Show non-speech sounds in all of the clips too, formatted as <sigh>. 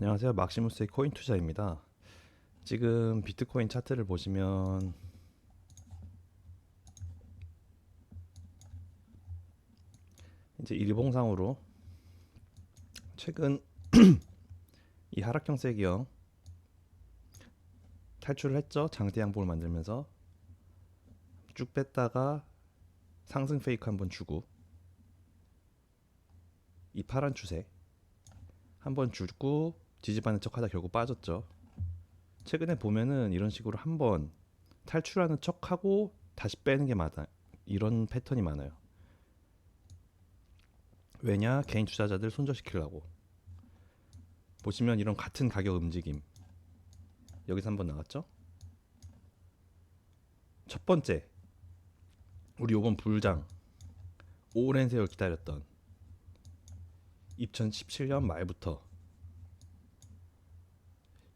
안녕하세요. 막시무스의 코인 투자입니다. 지금 비트코인 차트를 보시면 이제 일봉상으로 최근 <clears throat> 이 하락형 세기형 탈출을 했죠. 장대 양봉을 만들면서 쭉 뺐다가 상승 페이크 한번 주고 이 파란 추세 한번 주고 뒤집어는 척하다 결국 빠졌죠. 최근에 보면은 이런 식으로 한번 탈출하는 척하고 다시 빼는 게 많아. 이런 패턴이 많아요. 왜냐? 개인 투자자들 손절시키려고. 보시면 이런 같은 가격 움직임. 여기서 한번 나왔죠? 첫 번째. 우리 요번 불장 오랜 세월 기다렸던 2017년 말부터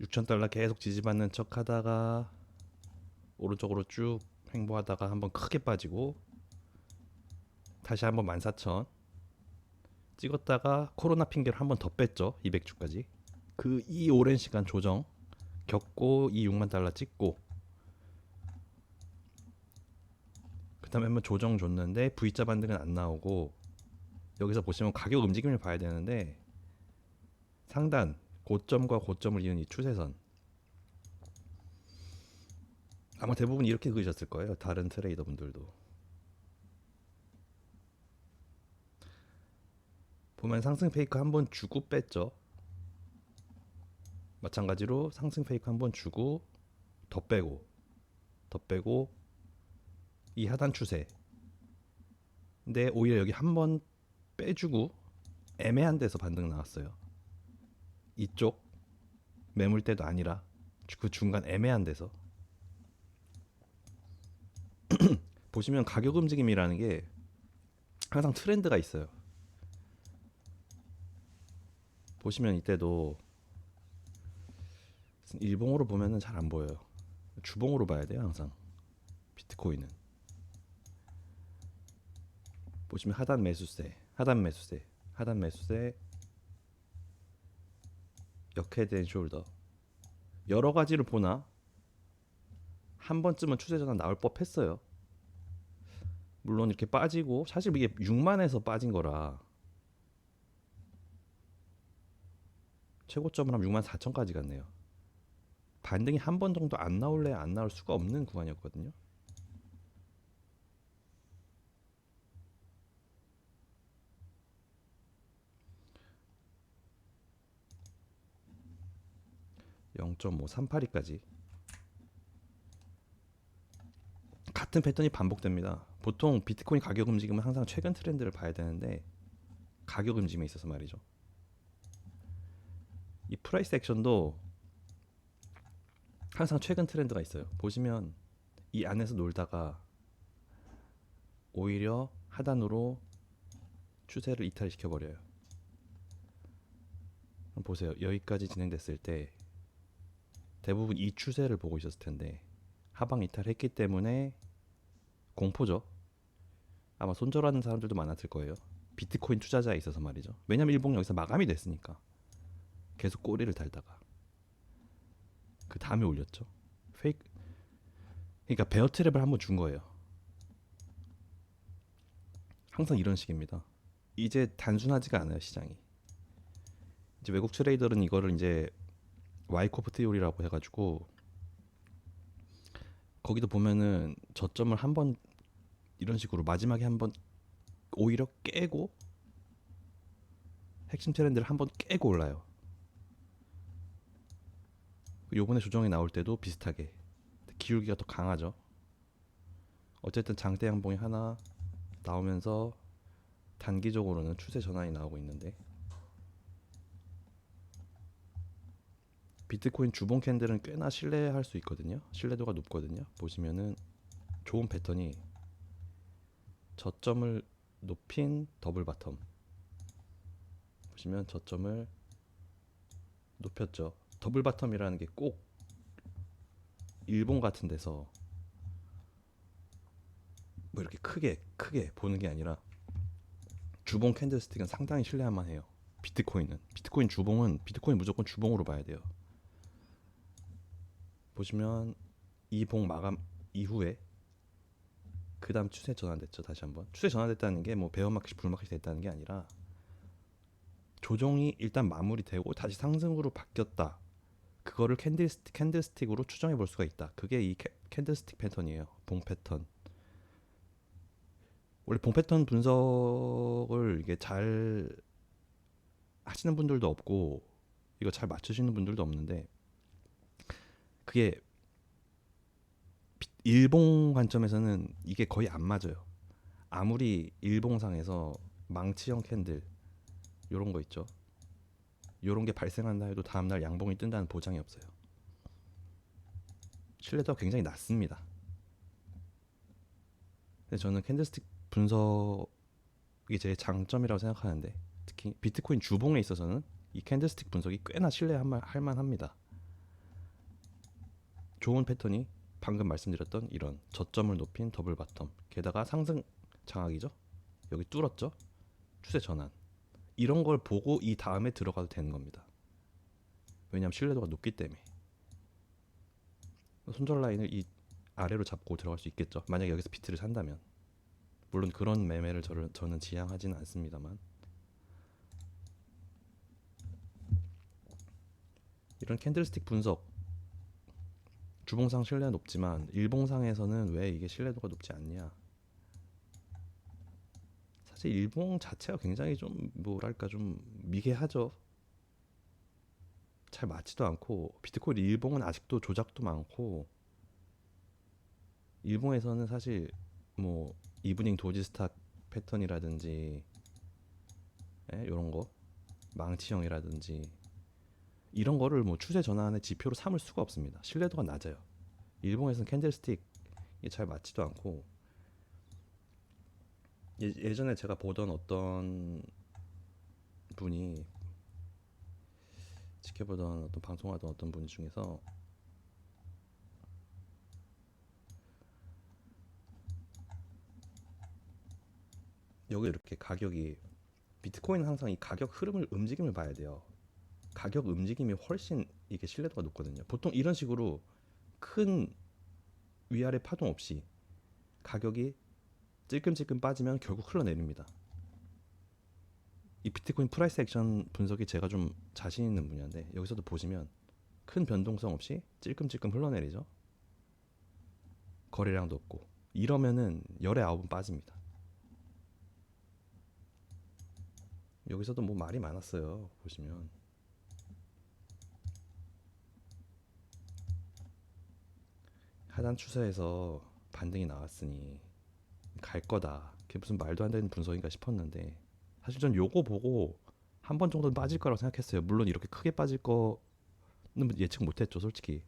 6,000달러 계속 지지받는 척 하다가 오른쪽으로 쭉 횡보하다가 한번 크게 빠지고 다시 한번 14,000 찍었다가 코로나 핑계로 한번 더 뺐죠 200주까지. 그 이 오랜 시간 조정 겪고 이 6만 달러 찍고 그 다음에 한번 조정 줬는데 V자 반등은 안 나오고 여기서 보시면 가격 움직임을 봐야 되는데 상단 고점과 고점을 이은 이 추세선 아마 대부분 이렇게 그리셨을 거예요. 다른 트레이더 분들도 보면 상승 페이크 한 번 주고 뺐죠. 마찬가지로 상승 페이크 한 번 주고 더 빼고 더 빼고 이 하단 추세 근데 오히려 여기 한 번 빼주고 애매한 데서 반등 나왔어요. 이쪽 매물대도 아니라 그 중간 애매한 데서 <clears throat> 보시면 가격 움직임이라는 게 항상 트렌드가 있어요. 보시면 이때도 일봉으로 보면은 잘 안 보여요. 주봉으로 봐야 돼요, 항상. 비트코인은. 보시면 하단 매수세, 하단 매수세, 하단 매수세, 역헤드 숄더 여러 가지를 보나 한 번쯤은 추세 전환 나올 법했어요. 물론 이렇게 빠지고 사실 이게 6만에서 빠진 거라 최고점을 한 6만 4천까지 갔네요. 반등이 한 번 정도 안 나올래 안 나올 수가 없는 구간이었거든요. (0.538까지) 같은 패턴이 반복됩니다. 보통 비트코인 가격 움직임은 항상 최근 트렌드를 봐야 되는데 가격 움직임에 있어서 말이죠. 이 프라이스 액션도 항상 최근 트렌드가 있어요. 보시면 이 안에서 놀다가 오히려 하단으로 추세를 이탈시켜 버려요. 보세요. 여기까지 진행됐을 때 대부분 이 추세를 보고 있었을 텐데 하방 이탈했기 때문에 공포죠. 아마 손절하는 사람들도 많았을 거예요. 비트코인 투자자에 있어서 말이죠. 왜냐면 일봉 여기서 마감이 됐으니까 계속 꼬리를 달다가 그 다음에 올렸죠. 페이크. 그러니까 베어 트랩을 한번 준 거예요. 항상 이런 식입니다. 이제 단순하지가 않아요 시장이. 이제 외국 트레이더는 이거를 이제 와이코프 티오리라고 해가지고 거기도 보면은 저점을 한 번 이런 식으로 마지막에 한 번 오히려 깨고 핵심 트렌드를 한 번 깨고 올라요. 요번에 조정이 나올 때도 비슷하게 기울기가 더 강하죠. 어쨌든 장대 양봉이 하나 나오면서 단기적으로는 추세 전환이 나오고 있는데 비트코인 주봉 캔들은 꽤나 신뢰할 수 있거든요. 신뢰도가 높거든요. 보시면은 좋은 패턴이 저점을 높인 더블 바텀 보시면 저점을 높였죠. 더블 바텀이라는 게 꼭 일본 같은 데서 뭐 이렇게 크게 크게 보는 게 아니라 주봉 캔들스틱은 상당히 신뢰할 만해요. 비트코인은 비트코인 주봉은 비트코인 무조건 주봉으로 봐야 돼요. 보시면 이 봉 마감 이후에 그 다음 추세 전환됐죠 다시 한번. 추세 전환됐다는 게 뭐 베어마켓이 불마켓이 됐다는 게 아니라 조정이 일단 마무리되고 다시 상승으로 바뀌었다. 그거를 캔들스틱, 캔들스틱으로 추정해 볼 수가 있다. 그게 이 캐, 캔들스틱 패턴이에요 봉 패턴. 원래 봉 패턴 분석을 이게 잘 하시는 분들도 없고 이거 잘 맞추시는 분들도 없는데 그게 비- 일봉 관점에서는 이게 거의 안 맞아요. 아무리 일봉상에서 망치형 캔들 요런 거 있죠. 요런 게 발생한다 해도 다음 날 양봉이 뜬다는 보장이 없어요. 신뢰도가 굉장히 낮습니다. 근데 저는 캔들스틱 분석이 제 장점이라고 생각하는데 특히 비트코인 주봉에 있어서는 이 캔들스틱 분석이 꽤나 신뢰할 만합니다. 좋은 패턴이 방금 말씀드렸던 이런 저점을 높인 더블 바텀 게다가 상승 장악이죠? 여기 뚫었죠? 추세 전환. 이런 걸 보고 이 다음에 들어가도 되는 겁니다. 왜냐하면 신뢰도가 높기 때문에. 손절 라인을 이 아래로 잡고 들어갈 수 있겠죠. 만약에 여기서 비트를 산다면. 물론 그런 매매를 저를, 저는 지향하지는 않습니다만. 이런 캔들스틱 분석 주봉상 신뢰가 높지만 일봉상에서는 왜 이게 신뢰도가 높지 않냐? 사실 일봉 자체가 굉장히 좀 뭐랄까 좀 미개하죠. 잘 맞지도 않고 비트코인 일봉은 아직도 조작도 많고 일봉에서는 사실 뭐 이브닝 도지스탁 패턴이라든지 이런 거 망치형이라든지 이런 거를 뭐 추세 전환의 지표로 삼을 수가 없습니다. 신뢰도가 낮아요. 일본에서는 캔들스틱이 잘 맞지도 않고 예, 예전에 제가 보던 어떤 분이 지켜보던 어떤 방송하던 어떤 분 중에서 여기 이렇게 가격이 비트코인은 항상 이 가격 흐름을 움직임을 봐야 돼요. 가격 움직임이 훨씬 이게 신뢰도가 높거든요. 보통 이런 식으로 큰 위아래 파동 없이 가격이 찔끔찔끔 빠지면 결국 흘러내립니다. 이 비트코인 프라이스 액션 분석이 제가 좀 자신 있는 분야인데 여기서도 보시면 큰 변동성 없이 찔끔찔끔 흘러내리죠. 거래량도 없고 이러면은 열에 아홉은 빠집니다. 여기서도 뭐 말이 많았어요. 보시면 하단 추세에서 반등이 나왔으니 갈 거다. 그게 무슨 말도 안 되는 분석인가 싶었는데 사실 전 요거 보고 한 번 정도는 빠질 거라고 생각했어요. 물론 이렇게 크게 빠질 거는 예측 못했죠, 솔직히.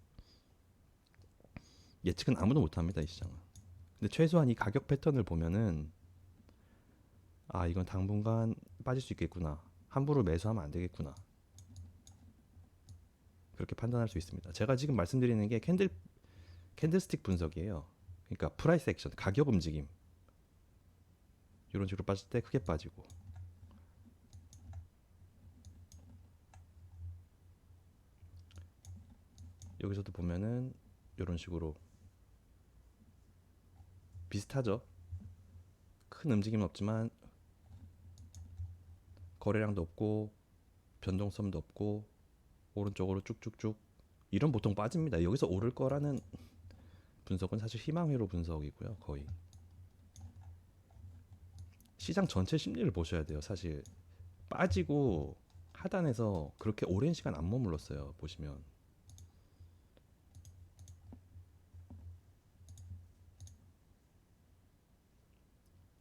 예측은 아무도 못합니다, 이 시장은. 근데 최소한 이 가격 패턴을 보면은 아 이건 당분간 빠질 수 있겠구나. 함부로 매수하면 안 되겠구나. 그렇게 판단할 수 있습니다. 제가 지금 말씀드리는 게 캔들 캔들스틱 분석이에요. 그러니까 프라이스 액션, 가격 움직임. 이런 식으로 빠질 때 크게 빠지고. 여기서도 보면은 이런 식으로 비슷하죠. 큰 움직임은 없지만 거래량도 없고 변동성도 없고 오른쪽으로 쭉쭉쭉 이런 보통 빠집니다. 여기서 오를 거라는 분석은 사실 희망회로 분석이고요. 거의 시장 전체 심리를 보셔야 돼요. 사실 빠지고 하단에서 그렇게 오랜 시간 안 머물렀어요. 보시면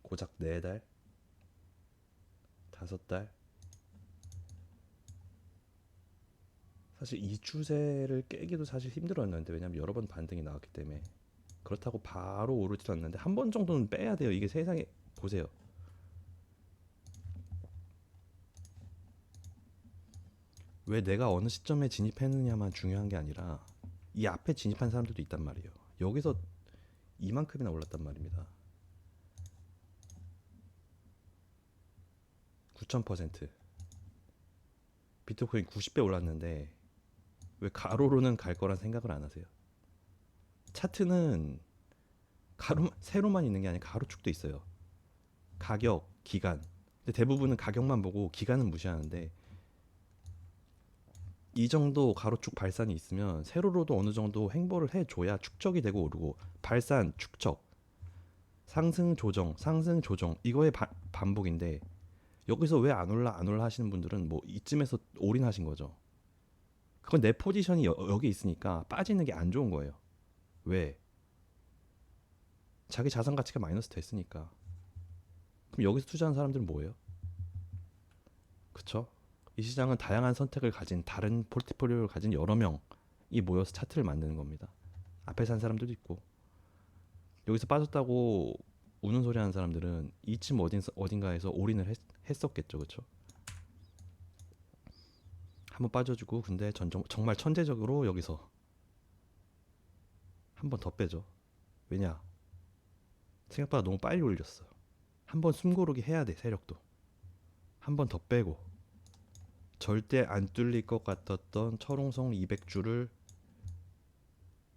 고작 네 달, 다섯 달. 사실 이 추세를 깨기도 사실 힘들었는데 왜냐면 여러 번 반등이 나왔기 때문에 그렇다고 바로 오르지도 않는데 한 번 정도는 빼야 돼요. 이게 세상에 보세요. 왜 내가 어느 시점에 진입했느냐만 중요한 게 아니라 이 앞에 진입한 사람들도 있단 말이에요. 여기서 이만큼이나 올랐단 말입니다. 9,000%. 비트코인 90배 올랐는데 왜 가로로는 갈 거란 생각을 안 하세요? 차트는 가로 세로만 있는 게 아니라 가로축도 있어요. 가격, 기간. 근데 대부분은 가격만 보고 기간은 무시하는데 이 정도 가로축 발산이 있으면 세로로도 어느 정도 행보를 해줘야 축적이 되고 오르고 발산, 축적, 상승, 조정, 상승, 조정 이거의 바- 반복인데 여기서 왜 안 올라 안 올라 하시는 분들은 뭐 이쯤에서 올인하신 거죠. 그건 내 포지션이 여, 여기 있으니까 빠지는 게 안 좋은 거예요. 왜? 자기 자산 가치가 마이너스 됐으니까. 그럼 여기서 투자하는 사람들은 뭐예요? 그쵸? 이 시장은 다양한 선택을 가진 다른 포트폴리오를 가진 여러 명이 모여서 차트를 만드는 겁니다. 앞에 산 사람들도 있고 여기서 빠졌다고 우는 소리 하는 사람들은 이쯤 어딘, 어딘가에서 올인을 했, 했었겠죠, 그렇죠? 한번 빠져주고 근데 전 정, 정말 천재적으로 여기서 한 번 더 빼죠. 왜냐? 생각보다 너무 빨리 올렸어. 한 번 숨고르기 해야 돼 세력도. 한 번 더 빼고 절대 안 뚫릴 것 같았던 철옹성 200주를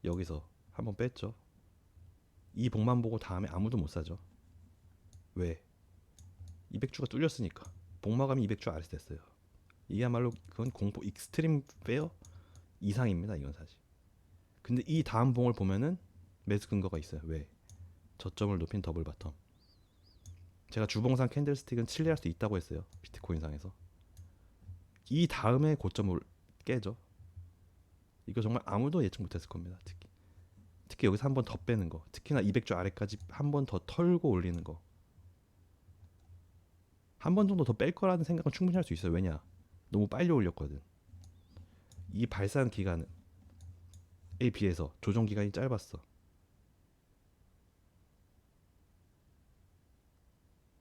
여기서 한 번 뺐죠. 이 복만 보고 다음에 아무도 못 사죠. 왜? 200주가 뚫렸으니까. 복마감이 200주 아래 됐어요. 이게야말로 그건 공포 익스트림 페어 이상입니다. 이건 사실. 근데 이 다음 봉을 보면은 매수 근거가 있어요. 왜? 저점을 높인 더블 바텀. 제가 주봉상 캔들스틱은 칠레할 수 있다고 했어요. 비트코인상에서. 이 다음에 고점을 깨죠. 이거 정말 아무도 예측 못했을 겁니다. 특히 특히 여기서 한 번 더 빼는 거. 특히나 200주 아래까지 한 번 더 털고 올리는 거. 한 번 정도 더 뺄 거라는 생각은 충분히 할 수 있어요. 왜냐? 너무 빨리 올렸거든. 이 발산 기간은 에 비해서 조정 기간이 짧았어.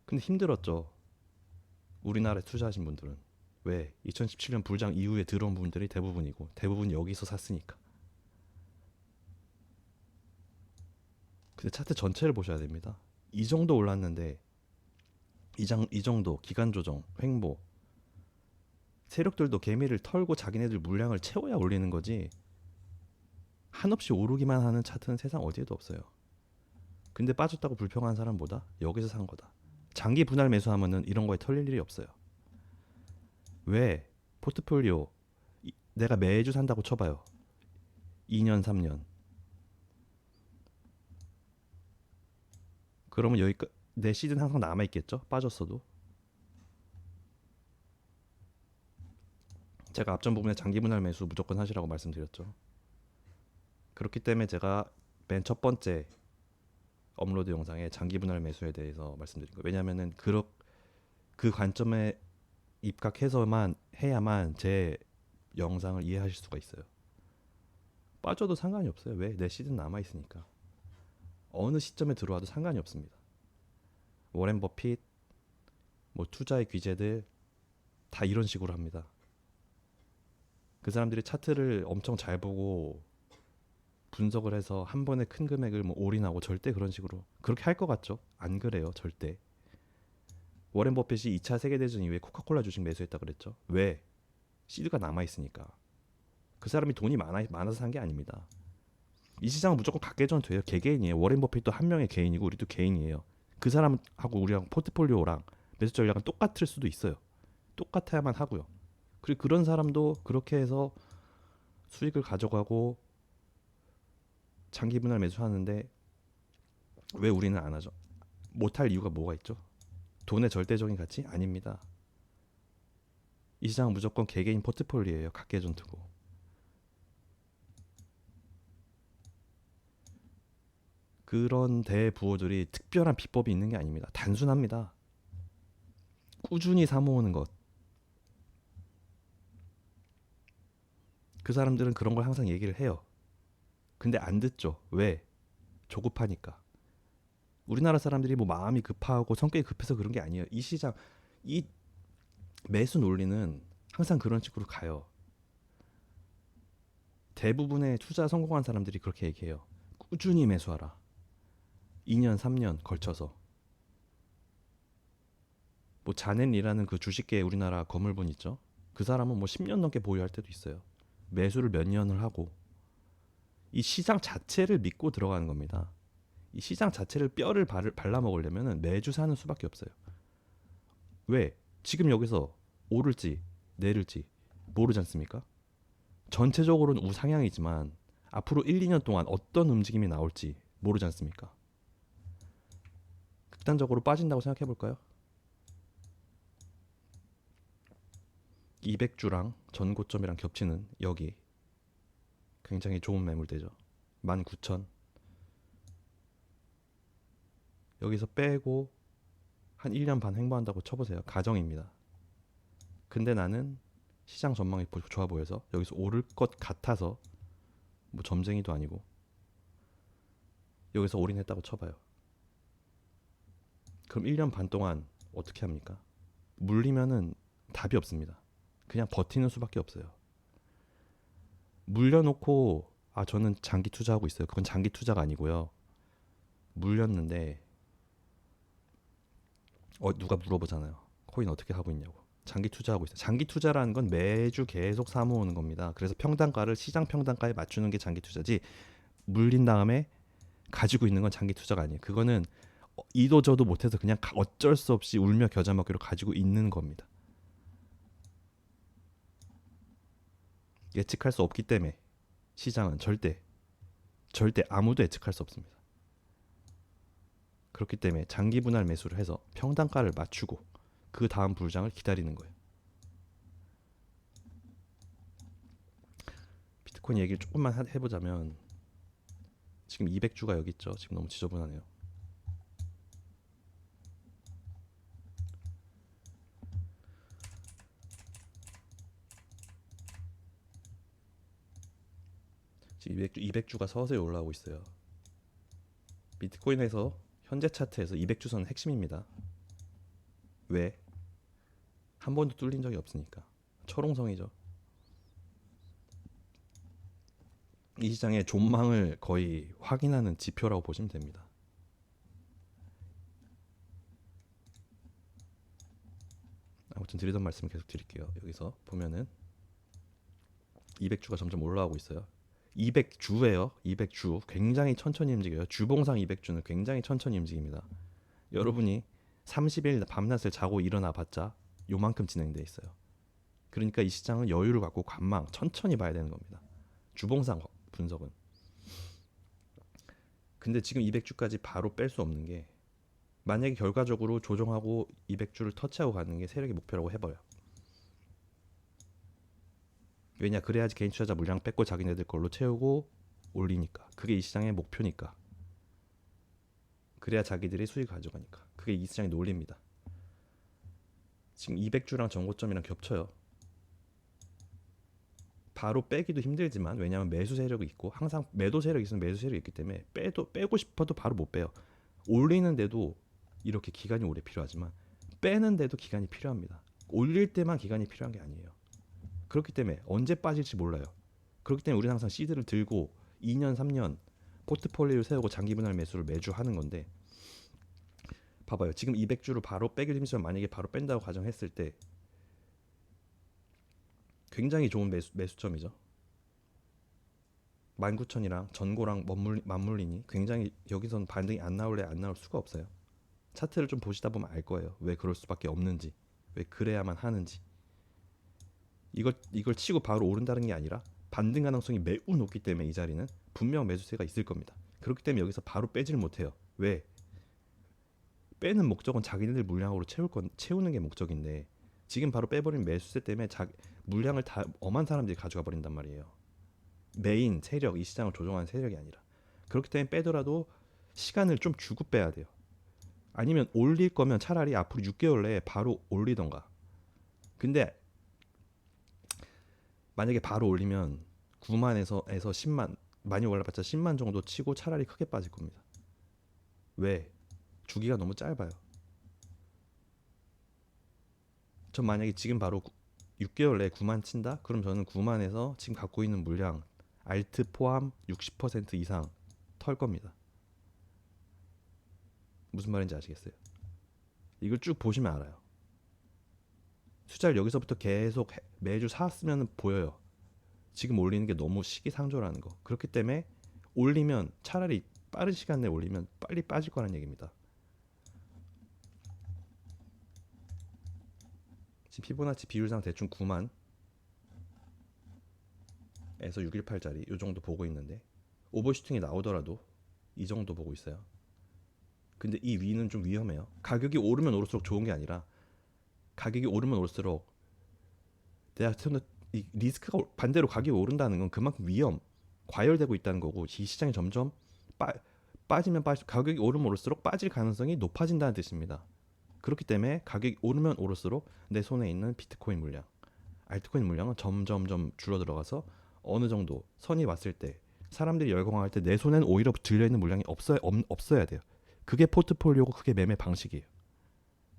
근데 힘들었죠. 우리나라에 투자하신 분들은 왜 2017년 불장 이후에 들어온 분들이 대부분이고 대부분 여기서 샀으니까. 근데 차트 전체를 보셔야 됩니다. 이 정도 올랐는데 이 장 이 정도 기간 조정, 횡보 세력들도 개미를 털고 자기네들 물량을 채워야 올리는 거지. 한없이 오르기만 하는 차트는 세상 어디에도 없어요. 근데 빠졌다고 불평하는 사람보다 여기서 산 거다. 장기 분할 매수하면은 이런 거에 털릴 일이 없어요. 왜? 포트폴리오 이- 내가 매주 산다고 쳐봐요. 2년, 3년. 그러면 여기 끝- 내 시즌 항상 남아 있겠죠? 빠졌어도. 제가 앞전 부분에 장기 분할 매수 무조건 하시라고 말씀드렸죠. 그렇기 때문에 제가 맨 첫 번째 업로드 영상에 장기 분할 매수에 대해서 말씀드린 거예요. 왜냐하면은 그, 그 관점에 입각해서만 해야만 제 영상을 이해하실 수가 있어요. 빠져도 상관이 없어요. 왜? 내 시즌 남아 있으니까. 어느 시점에 들어와도 상관이 없습니다. 워렌 버핏, 뭐 투자의 귀재들 다 이런 식으로 합니다. 그 사람들이 차트를 엄청 잘 보고 분석을 해서 한 번에 큰 금액을 뭐 올인하고 절대 그런 식으로 그렇게 할 것 같죠? 안 그래요, 절대. 워렌 버핏이 2차 세계대전 이후에 코카콜라 주식 매수했다 그랬죠? 왜? 시드가 남아 있으니까. 그 사람이 돈이 많아 많아서 산 게 아닙니다. 이 시장은 무조건 각계전 돼요. 개개인이에요. 워렌 버핏도 한 명의 개인이고 우리도 개인이에요. 그 사람하고 우리랑 포트폴리오랑 매수 전략은 똑같을 수도 있어요. 똑같아야만 하고요. 그리고 그런 사람도 그렇게 해서 수익을 가져가고 장기 분할 매수하는데 왜 우리는 안 하죠? 못할 이유가 뭐가 있죠? 돈의 절대적인 가치 아닙니다. 이 시장은 무조건 개개인 포트폴리오예요. 각계 전 투고. 그런 대부호들이 특별한 비법이 있는 게 아닙니다. 단순합니다. 꾸준히 사모으는 것. 그 사람들은 그런 걸 항상 얘기를 해요. 근데 안 듣죠. 왜? 조급하니까. 우리나라 사람들이 뭐 마음이 급하고 성격이 급해서 그런 게 아니에요. 이 시장 이 매수 논리는 항상 그런 식으로 가요. 대부분의 투자 성공한 사람들이 그렇게 얘기해요. 꾸준히 매수하라. 2년, 3년 걸쳐서. 뭐 자넨이라는 그 주식계 우리나라 거물분 있죠. 그 사람은 뭐 10년 넘게 보유할 때도 있어요. 매수를 몇 년을 하고 이 시장 자체를 믿고 들어가는 겁니다. 이 시장 자체를 뼈를 발, 발라 먹으려면 매주 사는 수밖에 없어요. 왜? 지금 여기서 오를지 내릴지 모르지 않습니까? 전체적으로는 우상향이지만 앞으로 1, 2년 동안 어떤 움직임이 나올지 모르지 않습니까? 극단적으로 빠진다고 생각해 볼까요? 200주랑 전고점이랑 겹치는 여기 굉장히 좋은 매물대죠. 19,000 여기서 빼고 한 1년 반 행보한다고 쳐보세요. 가정입니다. 근데 나는 시장 전망이 보- 좋아 보여서 여기서 오를 것 같아서 뭐 점쟁이도 아니고 여기서 올인했다고 쳐봐요. 그럼 1년 반 동안 어떻게 합니까? 물리면은 답이 없습니다. 그냥 버티는 수밖에 없어요. 물려놓고 아 저는 장기 투자하고 있어요. 그건 장기 투자가 아니고요. 물렸는데 어 누가 물어보잖아요. 코인 어떻게 하고 있냐고. 장기 투자하고 있어요. 장기 투자라는 건 매주 계속 사모으는 겁니다. 그래서 평단가를 시장 평단가에 맞추는 게 장기 투자지. 물린 다음에 가지고 있는 건 장기 투자가 아니에요. 그거는 어, 이도 저도 못해서 그냥 가- 어쩔 수 없이 울며 겨자 먹기로 가지고 있는 겁니다. 예측할 수 없기 때문에 시장은 절대 절대 아무도 예측할 수 없습니다. 그렇기 때문에 장기 분할 매수를 해서 평단가를 맞추고 그 다음 불장을 기다리는 거예요. 비트코인 얘기를 조금만 하- 해보자면 지금 200주가 여기 있죠. 지금 너무 지저분하네요. 지금 200주, 200주 가 서서히 올라오고 있어요. 비트코인에서 현재 차트에서 200주선은 핵심입니다. 왜? 한 번도 뚫린 적이 없으니까. 철옹성이죠. 이 시장의 존망을 거의 확인하는 지표라고 보시면 됩니다. 아무튼 드리던 말씀 계속 드릴게요. 여기서 보면은 200주가 점점 올라가고 있어요. 200주예요. 200주 굉장히 천천히 움직여요. 주봉상 200주는 굉장히 천천히 움직입니다. 여러분이 30일 밤낮을 자고 일어나 봤자 요만큼 진행돼 있어요. 그러니까 이 시장은 여유를 갖고 관망 천천히 봐야 되는 겁니다. 주봉상 분석은. 근데 지금 200주까지 바로 뺄 수 없는 게 만약에 결과적으로 조정하고 200주를 터치하고 가는 게 세력의 목표라고 해봐요. 왜냐 그래야지 개인 투자자 물량 뺏고 자기네들 걸로 채우고 올리니까. 그게 이 시장의 목표니까. 그래야 자기들이 수익 가져가니까. 그게 이 시장의 논리입니다. 지금 200주랑 전고점이랑 겹쳐요. 바로 빼기도 힘들지만 왜냐하면 매수 세력이 있고 항상 매도 세력이 있으면 매수 세력이 있기 때문에 빼도 빼고 싶어도 바로 못 빼요. 올리는데도 이렇게 기간이 오래 필요하지만 빼는데도 기간이 필요합니다. 올릴 때만 기간이 필요한 게 아니에요 그렇기 때문에 언제 빠질지 몰라요. 그렇기 때문에 우리는 항상 시드를 들고 2년, 3년 포트폴리오를 세우고 장기 분할 매수를 매주 하는 건데 봐봐요. 지금 200주를 바로 빼기도 힘들지만 만약에 바로 뺀다고 가정했을 때 굉장히 좋은 매수, 매수점이죠. 19,000이랑 전고랑 맞물, 맞물리니 굉장히 여기선 반등이 안 나올래 안 나올 수가 없어요. 차트를 좀 보시다 보면 알 거예요. 왜 그럴 수밖에 없는지, 왜 그래야만 하는지. 이걸 이걸 치고 바로 오른다는 게 아니라 반등 가능성이 매우 높기 때문에 이 자리는 분명 매수세가 있을 겁니다. 그렇기 때문에 여기서 바로 빼질 못해요. 왜? 빼는 목적은 자기네들 물량으로 채울 건 채우는 게 목적인데 지금 바로 빼버린 매수세 때문에 자, 물량을 다 엄한 사람들이 가져가 버린단 말이에요. 메인 세력 이 시장을 조종하는 세력이 아니라 그렇기 때문에 빼더라도 시간을 좀 주고 빼야 돼요. 아니면 올릴 거면 차라리 앞으로 6개월 내에 바로 올리던가. 근데 만약에 바로 올리면 9만에서 에서 10만 많이 올라봤자 10만 정도 치고 차라리 크게 빠질 겁니다. 왜? 주기가 너무 짧아요. 전 만약에 지금 바로 6개월 내에 9만 친다? 그럼 저는 9만에서 지금 갖고 있는 물량 알트 포함 60% 이상 털 겁니다. 무슨 말인지 아시겠어요? 이걸 쭉 보시면 알아요. 투자를 여기서부터 계속 해- 매주 사왔으면 보여요. 지금 올리는 게 너무 시기상조라는 거. 그렇기 때문에 올리면 차라리 빠른 시간 내에 올리면 빨리 빠질 거라는 얘기입니다. 지금 피보나치 비율상 대충 9만 에서 618짜리 요 정도 보고 있는데 오버슈팅이 나오더라도 이 정도 보고 있어요. 근데 이 위는 좀 위험해요. 가격이 오르면 오를수록 좋은 게 아니라 가격이 오르면 올수록 내가 이 리스크가 올- 반대로 가격이 오른다는 건 그만큼 위험 과열되고 있다는 거고 이 시장이 점점 빠, 빠지면 빠지 가격이 오르면 오를수록 빠질 가능성이 높아진다는 뜻입니다. 그렇기 때문에 가격이 오르면 오를수록 내 손에 있는 비트코인 물량, 알트코인 물량은 점점점 줄어들어가서 어느 정도 선이 왔을 때 사람들이 열광할 때 내 손에는 오히려 들려 있는 물량이 없어야 없, 없어야 돼요. 그게 포트폴리오고 그게 매매 방식이에요.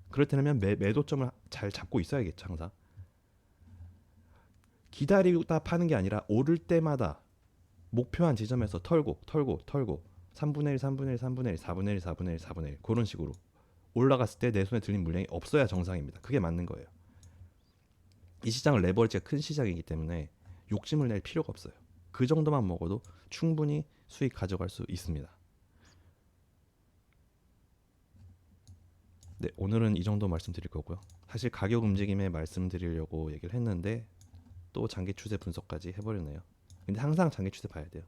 그럴 때면 매, 매도점을 잘 잡고 있어야겠죠 항상. 기다리다 파는 게 아니라 오를 때마다 목표한 지점에서 털고 털고 털고 3분의 1, 3분의 1, 3분의 1, 4분의 1, 4분의 1, 4분의 1 그런 식으로 올라갔을 때 내 손에 들린 물량이 없어야 정상입니다. 그게 맞는 거예요. 이 시장은 레버리지가 큰 시장이기 때문에 욕심을 낼 필요가 없어요. 그 정도만 먹어도 충분히 수익 가져갈 수 있습니다. 네, 오늘은 이 정도 말씀드릴 거고요. 사실 가격 움직임에 말씀드리려고 얘기를 했는데 또 장기 추세 분석까지 해버렸네요. 근데 항상 장기 추세 봐야 돼요.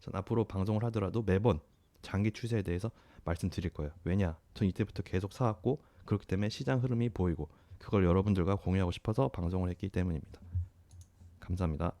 전 앞으로 방송을 하더라도 매번 장기 추세에 대해서 말씀드릴 거예요. 왜냐? 전 이때부터 계속 사왔고 그렇기 때문에 시장 흐름이 보이고 그걸 여러분들과 공유하고 싶어서 방송을 했기 때문입니다. 감사합니다.